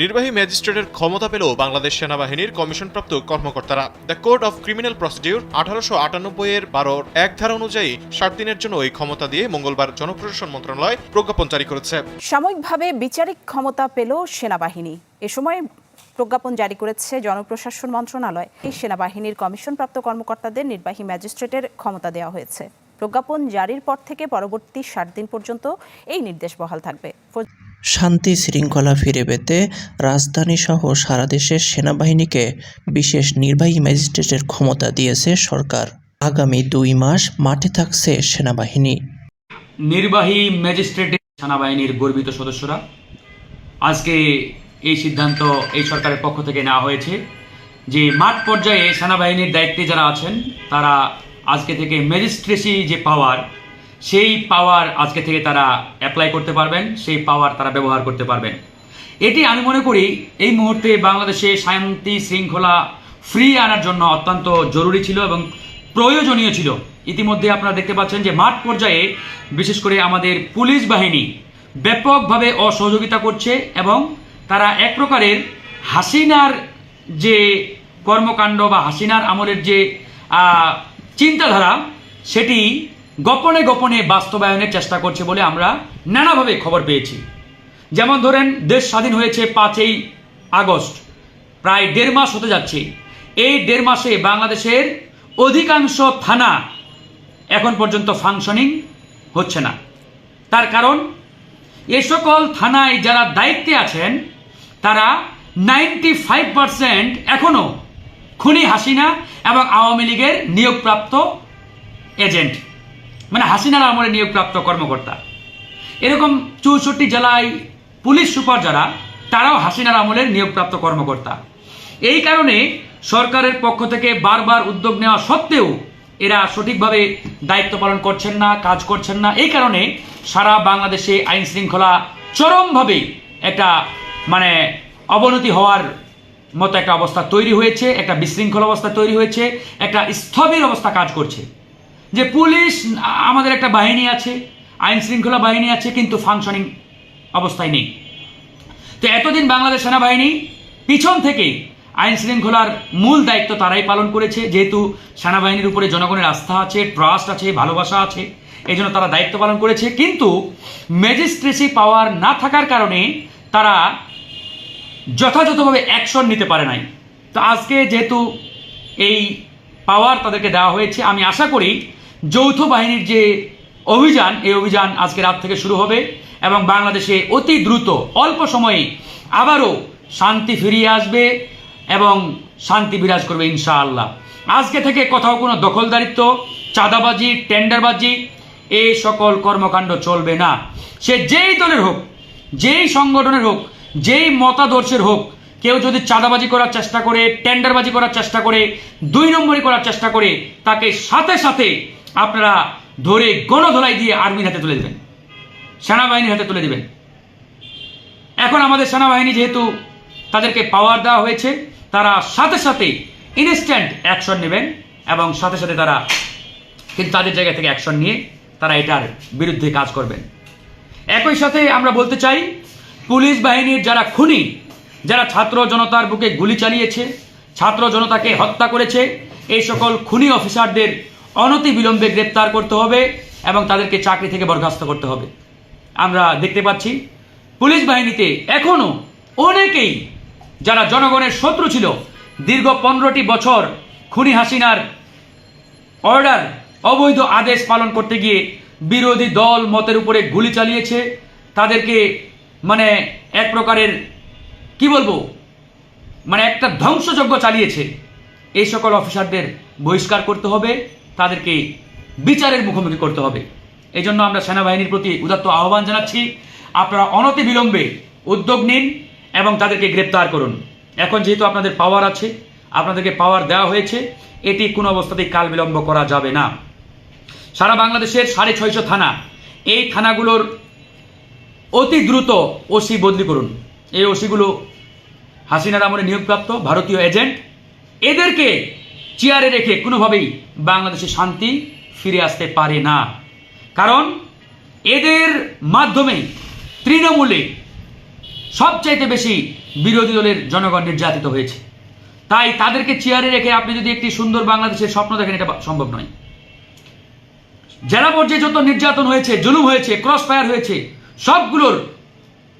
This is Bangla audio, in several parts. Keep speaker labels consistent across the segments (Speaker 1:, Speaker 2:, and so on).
Speaker 1: নির্বাহী ম্যাজিস্ট্রেটের ক্ষমতা পেল বাংলাদেশ সেনাবাহিনীর কমিশনপ্রাপ্ত কর্মকর্তারা। The code of criminal procedure আঠারোশো আটানব্বই এর বারোর এক ধারা অনুযায়ী ষাট দিনের জন্য এই ক্ষমতা দিয়ে মঙ্গলবার জনপ্রশাসন মন্ত্রণালয় প্রজ্ঞাপন জারি করেছে।
Speaker 2: সাময়িকভাবে বিচারিক ক্ষমতা পেল সেনাবাহিনী। এ সময় প্রজ্ঞাপন জারি করেছে জনপ্রশাসন মন্ত্রণালয়। এই সেনাবাহিনীর কমিশনপ্রাপ্ত কর্মকর্তাদের নির্বাহী ম্যাজিস্ট্রেটের ক্ষমতা দেওয়া হয়েছে। প্রজ্ঞাপন জারির পর থেকে পরবর্তী ষাট দিন পর্যন্ত এই নির্দেশ বহাল থাকবে।
Speaker 3: শান্তি শৃঙ্খলা ফিরে পেতে রাজধানী সহ সারা দেশের সেনাবাহিনীকে বিশেষ নির্বাহী ম্যাজিস্ট্রেটের ক্ষমতা দিয়েছে সরকার। আগামী দুই মাস মাঠে থাকছে সেনাবাহিনী।
Speaker 4: নির্বাহী ম্যাজিস্ট্রেটের সেনাবাহিনীর গর্বিত সদস্যরা, আজকে এই সিদ্ধান্ত এই সরকারের পক্ষ থেকে নেওয়া হয়েছে যে মাঠ পর্যায়ে সেনাবাহিনীর দায়িত্বে যারা আছেন, তারা আজকে থেকে ম্যাজিস্ট্রেসি যে পাওয়ার সেই পাওয়ার আজকে থেকে তারা অ্যাপ্লাই করতে পারবেন, সেই পাওয়ার তারা ব্যবহার করতে পারবেন। এটি আমি মনে করি এই মুহূর্তে বাংলাদেশে শান্তি শৃঙ্খলা ফ্রি আনার জন্য অত্যন্ত জরুরি ছিল এবং প্রয়োজনীয় ছিল। ইতিমধ্যে আপনারা দেখতে পাচ্ছেন যে মাঠ পর্যায়ে বিশেষ করে আমাদের পুলিশ বাহিনী ব্যাপকভাবে অসহযোগিতা করছে এবং তারা এক প্রকারের হাসিনার যে কর্মকাণ্ড বা হাসিনার আমলের যে চিন্তাধারা, সেটি গোপনে গোপনে বাস্তবায়নের চেষ্টা করছে বলে আমরা নানাভাবে খবর পেয়েছি। যেমন ধরেন, দেশ স্বাধীন হয়েছে পাঁচই আগস্ট, প্রায় দেড় মাস হতে যাচ্ছে। এই দেড় মাসে বাংলাদেশের অধিকাংশ থানা এখন পর্যন্ত ফাংশনিং হচ্ছে না। তার কারণ, এ সকল থানায় যারা দায়িত্বে আছেন, তারা নাইনটি ফাইভ পার্সেন্ট এখনও খুনি হাসিনা এবং আওয়ামী লীগের নিয়োগপ্রাপ্ত এজেন্ট মানে হাসিনার আমলে নিয়োগপ্রাপ্ত কর্মকর্তা। এরকম চৌষট্টি জেলায় পুলিশ সুপার যারা, তারাও হাসিনার আমলের নিয়োগপ্রাপ্ত কর্মকর্তা। এই কারণে সরকারের পক্ষ থেকে বারবার উদ্যোগ নেওয়া সত্ত্বেও এরা সঠিকভাবে দায়িত্ব পালন করছেন না, কাজ করছেন না। এই কারণে সারা বাংলাদেশে আইন শৃঙ্খলা চরমভাবে একটা মানে অবনতি হওয়ার মতো একটা অবস্থা তৈরি হয়েছে, একটা বিশৃঙ্খল অবস্থা তৈরি হয়েছে, একটা স্থবির অবস্থা কাজ করছে। যে পুলিশ, আমাদের একটা বাহিনী আছে, আইন শৃঙ্খলা বাহিনী আছে, কিন্তু ফাংশনিং অবস্থায় নেই। তো এতদিন বাংলাদেশ সেনাবাহিনী পিছন থেকে আইন শৃঙ্খলার মূল দায়িত্ব তারাই পালন করেছে। যেহেতু সেনাবাহিনীর উপরে জনগণের আস্থা আছে ট্রাস্ট আছে, ভালোবাসা আছে, এই জন্য তারা দায়িত্ব পালন করেছে। কিন্তু ম্যাজিস্ট্রেসি পাওয়ার না থাকার কারণে তারা যথাযথভাবে অ্যাকশন নিতে পারে নাই। তো আজকে যেহেতু এই পাওয়ার তাদেরকে দেওয়া হয়েছে, আমি আশা করি যৌথ বাহিনীর যে অভিযান, এই অভিযান আজকে রাত থেকে শুরু হবে এবং বাংলাদেশে অতি দ্রুত, অল্প সময়ে আবারও শান্তি ফিরিয়ে আসবে এবং শান্তি বিরাজ করবে ইনশাআল্লাহ। আজকে থেকে কোথাও কোনো দখলদারিত্ব, চাঁদাবাজি, টেন্ডারবাজি এই সকল কর্মকাণ্ড চলবে না। সে যেই দলের হোক, যেই সংগঠনের হোক, যেই মতাদর্শের হোক, কেউ যদি চাঁদাবাজি করার চেষ্টা করে, টেন্ডারবাজি করার চেষ্টা করে, দুই নম্বরই করার চেষ্টা করে, তাকে সাথে সাথে আপনারা ধরে গণধোলাই দিয়ে আর্মির হাতে তুলে দেবেন। সেনাবাহিনীর হাতে তুলে দেবেন। এখন আমাদের সেনাবাহিনী যেহেতু তাদেরকে পাওয়ার দেওয়া হয়েছে, তারা সাথে সাথে ইনস্ট্যান্ট অ্যাকশন নেবেন এবং সাথে সাথে তারা কিন্তু তাদের জায়গা থেকে অ্যাকশন নিয়ে তারা এটার বিরুদ্ধে কাজ করবেন। একই সাথে আমরা বলতে চাই, পুলিশ বাহিনীর যারা খুনি, যারা ছাত্র জনতার বুকে গুলি চালিয়েছে, ছাত্র জনতাকে হত্যা করেছে, এই সকল খুনি অফিসারদের অনতি বিলম্বে গ্রেপ্তার করতে হবে এবং তাদেরকে চাকরি থেকে বরখাস্ত করতে হবে। আমরা দেখতে পাচ্ছি, পুলিশ বাহিনীতে এখনও অনেকেই, যারা জনগণের শত্রু ছিল, দীর্ঘ পনেরোটি বছর খুনি হাসিনার অর্ডার, অবৈধ আদেশ পালন করতে গিয়ে বিরোধী দল মতের উপরে গুলি চালিয়েছে। তাদেরকে মানে এক প্রকারের, কি বলব মানে একটা ধ্বংসযজ্ঞ চালিয়েছে। এই সকল অফিসারদের বহিষ্কার করতে হবে। তাদেরকে বিচারের মুখোমুখি করতে হবে। এই জন্য আমরা সেনাবাহিনীর প্রতি উদাত্ত আহ্বান জানাচ্ছি। আপনারা অনতি বিলম্বে উদ্যোগ নিন এবং তাদেরকে গ্রেপ্তার করুন। এখন যেহেতু আপনাদের পাওয়ার আছে, আপনাদেরকে পাওয়ার দেওয়া হয়েছে, এটি কোনো অবস্থাতেই কাল বিলম্ব করা যাবে না। সারা বাংলাদেশের সাড়ে ছয়শো থানা, এই থানাগুলোর অতি দ্রুত ওসি বদলি করুন। এই ওসিগুলো হাসিনার আমলে নিয়োগপ্রাপ্ত ভারতীয় এজেন্ট। এদেরকে চেয়ারে রেখে কোনোভাবেই বাংলাদেশে শান্তি ফিরে আসতে পারে না। কারণ এদের মাধ্যমে তৃণমূলে সবচাইতে বেশি বিরোধী দলের জনগণ নির্যাতিত হয়েছে। তাই তাদেরকে চেয়ারে রেখে আপনি যদি একটি সুন্দর বাংলাদেশের স্বপ্ন দেখেন, এটা সম্ভব নয়। জেলা পর্যায়ে যত নির্যাতন হয়েছে, জুলুম হয়েছে ক্রস ফায়ার হয়েছে, সবগুলোর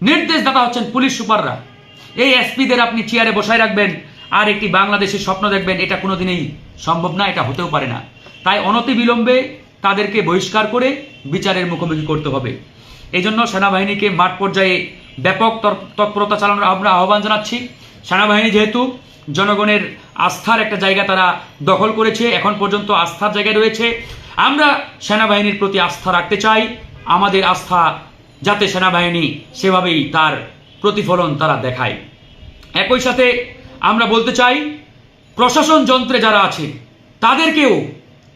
Speaker 4: নির্দেশদাতা হচ্ছেন পুলিশ সুপাররা। এই এসপিদের আপনি চেয়ারে বসায় রাখবেন আর একটি বাংলাদেশের স্বপ্ন দেখবেন, এটা কোনোদিনই সম্ভব না, এটা হতেও পারে না। তাই অনতি বিলম্বে তাদেরকে বহিষ্কার করে বিচারের মুখোমুখি করতে হবে। এই জন্য সেনাবাহিনীকে মাঠ পর্যায়ে ব্যাপক তৎ- তৎপরতা চালানোর আমরা আহ্বান জানাচ্ছি। সেনাবাহিনী যেহেতু জনগণের আস্থার একটা জায়গা তারা দখল করেছে, এখন পর্যন্ত আস্থার জায়গায় রয়েছে। আমরা সেনাবাহিনীর প্রতি আস্থা রাখতে চাই। আমাদের আস্থা যাতে সেনাবাহিনী সেভাবেই তার প্রতিফলন তারা দেখায়। একই সাথে আমরা বলতে চাই, প্রশাসন যন্ত্রে যারা আছে, তাদেরকেও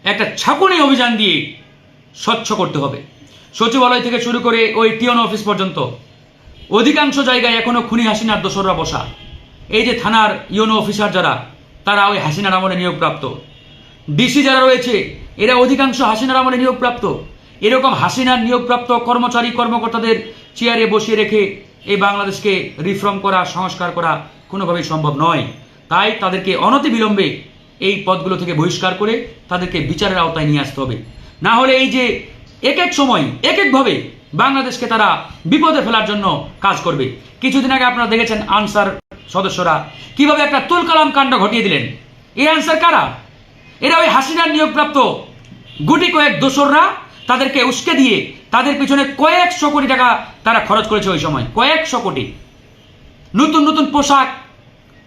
Speaker 4: একটা ছাকুনি অভিযান দিয়ে স্বচ্ছ করতে হবে। সচিবালয় থেকে শুরু করে ওই টিওন অফিস পর্যন্ত, অধিকাংশ জায়গায় এখনও খুনি হাসিনার দোসররা বসা। এই যে থানার ইউনো অফিসার যারা, তারা ওই হাসিনার আমলে নিয়োগপ্রাপ্ত। ডিসি যারা রয়েছে, এরা অধিকাংশ হাসিনার আমলে নিয়োগপ্রাপ্ত। এরকম হাসিনার নিয়োগপ্রাপ্ত কর্মচারী, কর্মকর্তাদের চেয়ারে বসিয়ে রেখে এই বাংলাদেশকে রিফর্ম করা, সংস্কার করা কোনোভাবেই সম্ভব নয়। তাই তাদেরকে অনতি বিলম্বে এই পদগুলো থেকে বহিষ্কার করে তাদেরকে বিচারের আওতায় নিয়ে আসতে হবে। না হলে এই যে এক এক সময়, এক একভাবে বাংলাদেশকে তারা বিপদে ফেলার জন্য কাজ করবে। কিছুদিন আগে আপনারা দেখেছেন আনসার সদস্যরা কীভাবে একটা তুলকালাম কাণ্ড ঘটিয়ে দিলেন। এই আনসার কারা? এরা ওই হাসিনার নিয়োগপ্রাপ্ত গুটি কয়েক দোসররা তাদেরকে উস্কে দিয়ে তাদের পিছনে কয়েকশো কোটি টাকা তারা খরচ করেছে ওই সময়। কয়েকশো কোটি। নতুন নতুন পোশাক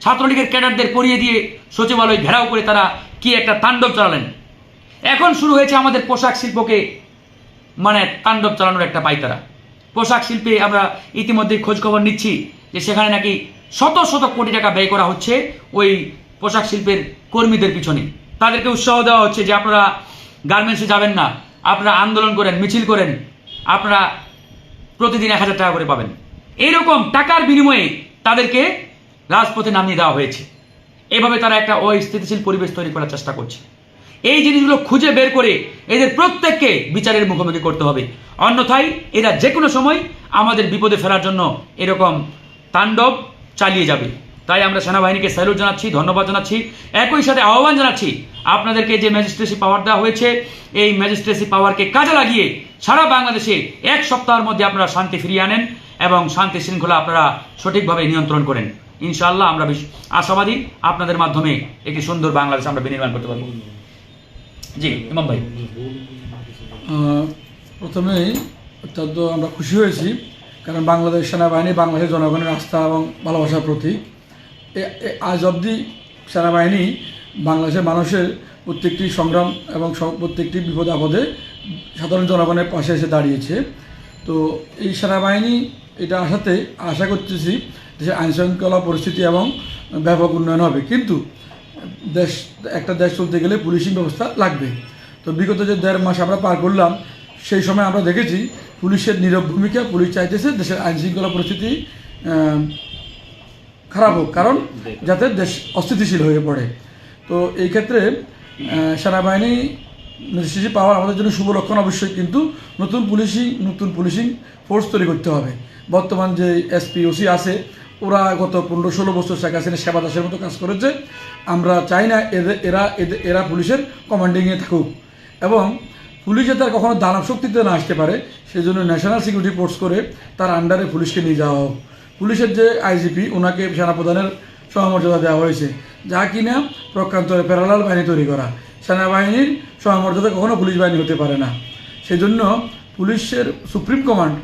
Speaker 4: ছাত্রলীগের ক্যাডারদের পরিয়ে দিয়ে সচিবালয় ঘেরাও করে তারা কি একটা তাণ্ডব চালালেন। এখন শুরু হয়েছে আমাদের পোশাক শিল্পকে মানে তাণ্ডব চালানোর একটা পাইতারা। পোশাক শিল্পে আমরা ইতিমধ্যে খোঁজখবর নিচ্ছি যে সেখানে নাকি শত শত কোটি টাকা ব্যয় করা হচ্ছে ওই পোশাক শিল্পের কর্মীদের পিছনে। তাদেরকে উৎসাহ দেওয়া হচ্ছে যে আপনারা গার্মেন্টসে যাবেন না, আপনারা আন্দোলন করেন, মিছিল করেন আপনারা প্রতিদিন এক হাজার টাকা করে পাবেন। এইরকম টাকার বিনিময়ে তাদেরকে রাজপথে নামিয়ে দেওয়া হয়েছে। এভাবে তারা একটা অস্থিতিশীল পরিবেশ তৈরি করার চেষ্টা করছে। এই জিনিসগুলো খুঁজে বের করে এদের প্রত্যেককে বিচারের মুখোমুখি করতে হবে। অন্যথায় এরা যে কোনো সময় আমাদের বিপদে ফেলার জন্য এরকম তাণ্ডব চালিয়ে যাবে। তাই আমরা সেনাবাহিনীকে স্যালুট জানাচ্ছি, ধন্যবাদ জানাচ্ছি। একই সাথে আহ্বান জানাচ্ছি আপনাদেরকে যে ম্যাজিস্ট্রেসি পাওয়ার দেওয়া হয়েছে, এই ম্যাজিস্ট্রেসি পাওয়ারকে কাজে লাগিয়ে সারা বাংলাদেশে এক সপ্তাহের মধ্যে আপনারা শান্তি ফিরিয়ে আনেন এবং শান্তি শৃঙ্খলা আপনারা সঠিকভাবে নিয়ন্ত্রণ করেন। ইনশাআল্লাহ আমরা আশাবাদী আপনাদের মাধ্যমে একটি সুন্দর বাংলাদেশ আমরা বিনির্মাণ করতে পারব। জি, ইমাম ভাই।
Speaker 5: প্রথমেই অত্যন্ত আমরা খুশি হয়েছি, কারণ বাংলাদেশ সেনাবাহিনী বাংলাদেশের জনগণের আস্থা এবং ভালোবাসার প্রতীক। আজ অবধি সেনাবাহিনী বাংলাদেশের মানুষের প্রত্যেকটি সংগ্রাম এবং প্রত্যেকটি বিপদ আপদে সাধারণ জনগণের পাশে এসে দাঁড়িয়েছে। তো এই সেনাবাহিনী এটা আসাতে আশা করতেছি যে আইনশৃঙ্খলা পরিস্থিতি এবং ব্যাপক উন্নয়ন হবে। কিন্তু দেশ একটা দেশ চলতে গেলে পুলিশিং ব্যবস্থা লাগবে। তো বিগত যে দেড় মাস আমরা পার করলাম সেই সময় আমরা দেখেছি পুলিশের নীরব ভূমিকা পুলিশ চাইতেছে দেশের আইনশৃঙ্খলা পরিস্থিতি খারাপ হোক। কারণ যাতে দেশ অস্থিতিশীল হয়ে পড়ে। তো এই ক্ষেত্রে সেনাবাহিনী ম্যাজিস্ট্রেসি পাওয়ার আমাদের জন্য শুভ লক্ষণ অবশ্যই, কিন্তু নতুন পুলিশিং নতুন পুলিশিং ফোর্স তৈরি করতে হবে। বর্তমান যে এসপি ওসি আছে, ওরা গত পনেরো ষোলো বছর শেখ হাসিনা সেবা দাসের মতো কাজ করেছে। আমরা চাই না এদের, এরা এদের, এরা পুলিশের কমান্ডিংয়ে থাকুক। এবং পুলিশে তার কখনো দানব শক্তিতে না আসতে পারে সেই জন্য ন্যাশনাল সিকিউরিটি ফোর্স করে তার আন্ডারে পুলিশকে নিয়ে যাওয়া হোক। পুলিশের যে আইজিপি ওনাকে সেনাপ্রধানের সহমর্যাদা দেওয়া হয়েছে। যা কিনা প্রকান্ত প্যারালাল বাহিনী তৈরি করা। সেনাবাহিনীর সহমর্যাদা কখনো পুলিশ বাহিনী হতে পারে না। সেই জন্য পুলিশের সুপ্রিম কমান্ড,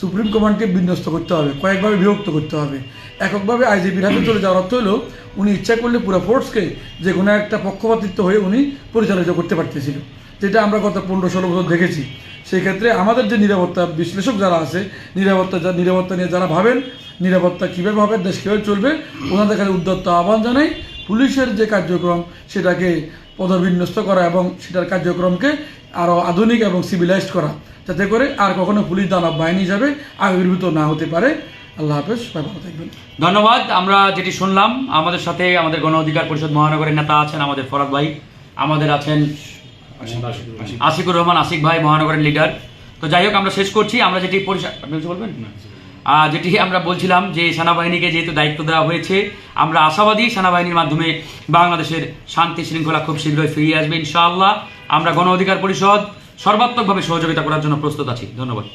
Speaker 5: সুপ্রিম কমান্ডকে বিন্যস্ত করতে হবে, কয়েকভাবে বিভক্ত করতে হবে। এককভাবে আইজিপির হাতে চলে যাওয়ার অর্থ হলো, উনি ইচ্ছা করলে পুরো ফোর্সকে যে কোনো একটা পক্ষপাতিত্ব হয়ে উনি পরিচালিত করতে পারতেছিল। যেটা আমরা গত পনেরো ষোলো বছর দেখেছি। সেই ক্ষেত্রে আমাদের যে নিরাপত্তা বিশ্লেষক যারা আছে, নিরাপত্তা যা নিরাপত্তা নিয়ে যারা ভাবেন, নিরাপত্তা কীভাবে হবে দেশ কীভাবে চলবে, ওনাদের কাছে উদ্যত্ত আহ্বান জানাই, পুলিশের যে কার্যক্রম সেটাকে পদবিন্যস্ত করা এবং সেটার কার্যক্রমকে আরও আধুনিক এবং সিভিলাইজড করা, যাতে করে আর কখনো পুলিশ দানব বাহিনী হিসাবে আবির্ভূত না হতে পারে। আল্লাহ হাফেজ ভালো থাকবেন।
Speaker 4: ধন্যবাদ। আমরা যেটি শুনলাম, আমাদের সাথে আমাদের গণ অধিকার পরিষদ মহানগরের নেতা আছেন আমাদের ফরাদ ভাই, আমাদের আছেন আশিকুর রহমান আশিক ভাই মহানগরের লিডার তো যাই হোক আমরা শেষ করছি। আমরা যেটি পরিষদ আপনি কিছু বলবেন? যেটি আমরা বলছিলাম যে সেনাবাহিনীকে যেহেতু দায়িত্ব দেওয়া হয়েছে আমরা আশাবাদী সেনাবাহিনীর মাধ্যমে বাংলাদেশের শান্তি শৃঙ্খলা খুব শীঘ্রই ফিরিয়ে আসবে ইনশাআল্লাহ। আমরা গণ অধিকার পরিষদ সর্বাত্মকভাবে সহযোগিতা করার জন্য প্রস্তুত আছি। ধন্যবাদ।